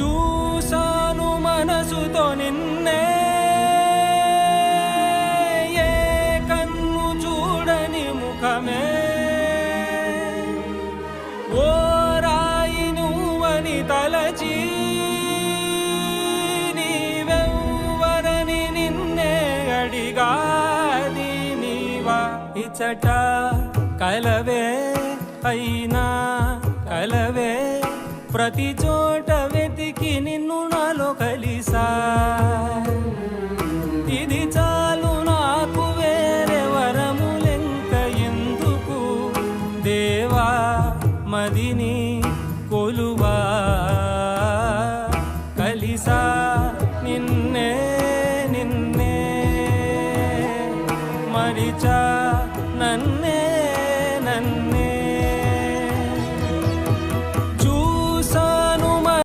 చూసాను మనసుతో నిన్నే. ఏ కన్ను చూడని ముఖమే. ఓ రాయి నువ్వని తలచి నీవెవ్వరని నిన్నే అడిగాది నీవా ఇచ్చట కలవే అయినా కలవే. ప్రతి చోట మదిని కొలువా? కలిసా నిన్నే నిన్నే. మరిచా నన్నే నన్నే.